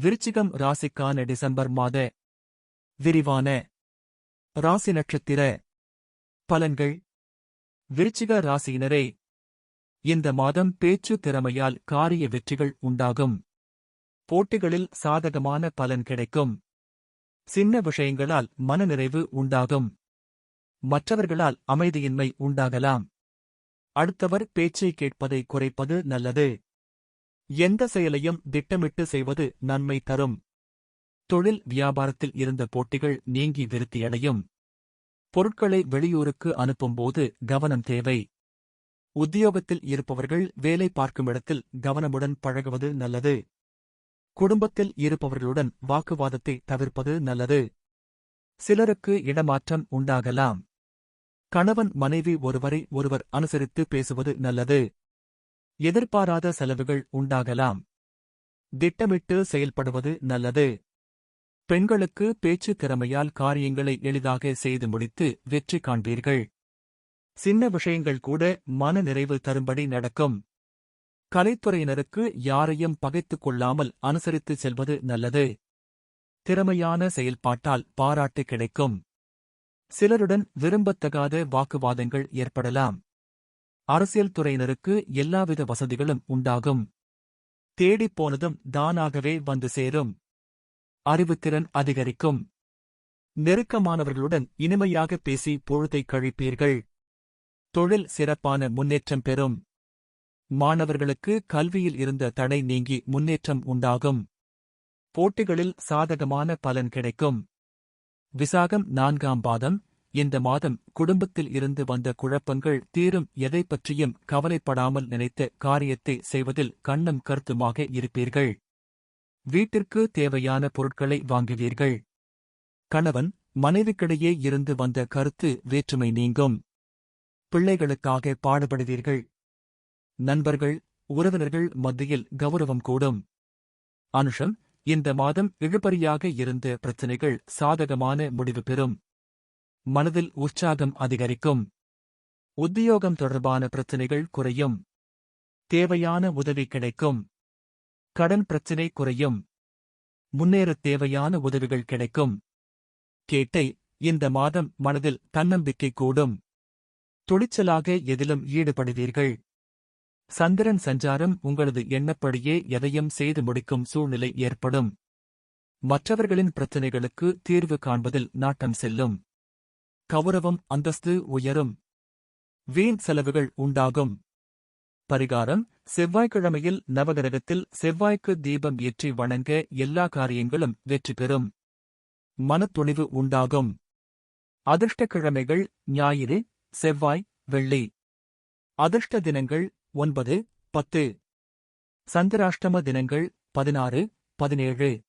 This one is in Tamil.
விருச்சிகம் ராசிக்கான டிசம்பர் மாத விரிவான ராசி நட்சத்திர பலன்கள். விருச்சிக ராசியினரே இந்த மாதம் பேச்சு திறமையால் காரிய வெற்றிகள் உண்டாகும். போட்டிகளில் சாதகமான பலன் கிடைக்கும். சின்ன விஷயங்களால் மனநிறைவு உண்டாகும். மற்றவர்களால் அமைதியின்மை உண்டாகலாம். அடுத்தவர் பேச்சை கேட்பதை குறைப்பது நல்லது. எந்த செயலையும் திட்டமிட்டு செய்வது நன்மை தரும். தொழில் வியாபாரத்தில் இருந்த போட்டிகள் நீங்கி விருத்தியடையும் பொருட்களை வெளியூருக்கு அனுப்பும்போது கவனம் தேவை. உத்தியோகத்தில் இருப்பவர்கள் வேலை பார்க்கும் இடத்தில் கவனமுடன் பழகுவது நல்லது. குடும்பத்தில் இருப்பவர்களுடன் வாக்குவாதத்தை தவிர்ப்பது நல்லது. சிலருக்கு இடமாற்றம் உண்டாகலாம். கணவன் மனைவி ஒருவரை ஒருவர் அனுசரித்து பேசுவது நல்லது. எதிர்பாராத செலவுகள் உண்டாகலாம். திட்டமிட்டு செயல்படுவது நல்லது. பெண்களுக்கு பேச்சு திறமையால் காரியங்களை எளிதாக செய்து முடித்து வெற்றி காண்பீர்கள். சின்ன விஷயங்கள் கூட மன நிறைவு தரும்படி நடக்கும். கலைத்துறையினருக்கு யாரையும் பகைத்துக் கொள்ளாமல் அனுசரித்து செல்வது நல்லது. திறமையான செயல்பாட்டால் பாராட்டு கிடைக்கும். சிலருடன் விரும்பத்தகாத வாக்குவாதங்கள் ஏற்படலாம். அரசியல் துறையினருக்கு எல்லாவித வசதிகளும் உண்டாகும். தேடிப் போனதும் தானாகவே வந்து சேரும். அறிவுத்திறன் அதிகரிக்கும். நெருக்கமானவர்களுடன் இனிமையாக பேசி பொழுதை கழிப்பீர்கள். தொழில் சிறப்பான முன்னேற்றம் பெறும். மாணவர்களுக்கு கல்வியில் இருந்த தடை நீங்கி முன்னேற்றம் உண்டாகும். போட்டிகளில் சாதகமான பலன் கிடைக்கும். விசாகம் நான்காம் பாதம் இந்த மாதம் குடும்பத்தில் இருந்து வந்த குழப்பங்கள் தீரும் எதை பற்றியும் கவலைப்படாமல் நினைத்த காரியத்தை செய்வதில் கண்ணம் கருத்துமாக இருப்பீர்கள். வீட்டிற்கு தேவையான பொருட்களை வாங்குவீர்கள். கணவன் மனைவிக்கிடையே இருந்து வந்த கருத்து வேற்றுமை நீங்கும். பிள்ளைகளுக்காக பாடுபடுவீர்கள். நண்பர்கள் உறவினர்கள் மத்தியில் கௌரவம் கூடும். அனுஷம் இந்த மாதம் இழுபறியாக இருந்த பிரச்சினைகள் சாதகமான முடிவு பெறும். மனதில் உற்சாகம் அதிகரிக்கும். உத்தியோகம் தொடர்பான பிரச்சினைகள் குறையும். தேவையான உதவி கிடைக்கும். கடன் பிரச்சினை குறையும். முன்னேற தேவையான உதவிகள் கிடைக்கும். கேட்டை இந்த மாதம் மனதில் தன்னம்பிக்கை கூடும். துணிச்சலாக எதிலும் ஈடுபடுவீர்கள். சந்திரன் சஞ்சாரம் உங்களது எண்ணப்படியே எதையும் செய்து முடிக்கும் சூழ்நிலை ஏற்படும். மற்றவர்களின் பிரச்சினைகளுக்கு தீர்வு காண்பதில் நாட்டம் செல்லும். கௌரவம் அந்தஸ்து உயரும். வீண் செலவுகள் உண்டாகும். பரிகாரம் செவ்வாய்க்கிழமையில் நவகிரகத்தில் செவ்வாய்க்கு தீபம் ஏற்றி வணங்க எல்லா காரியங்களும் வெற்றி பெறும். மனத்துணிவு உண்டாகும். அதிர்ஷ்ட கிழமைகள் ஞாயிறு செவ்வாய் வெள்ளி. அதிர்ஷ்ட தினங்கள் ஒன்பது பத்து. சந்திராஷ்டம தினங்கள் பதினாறு பதினேழு.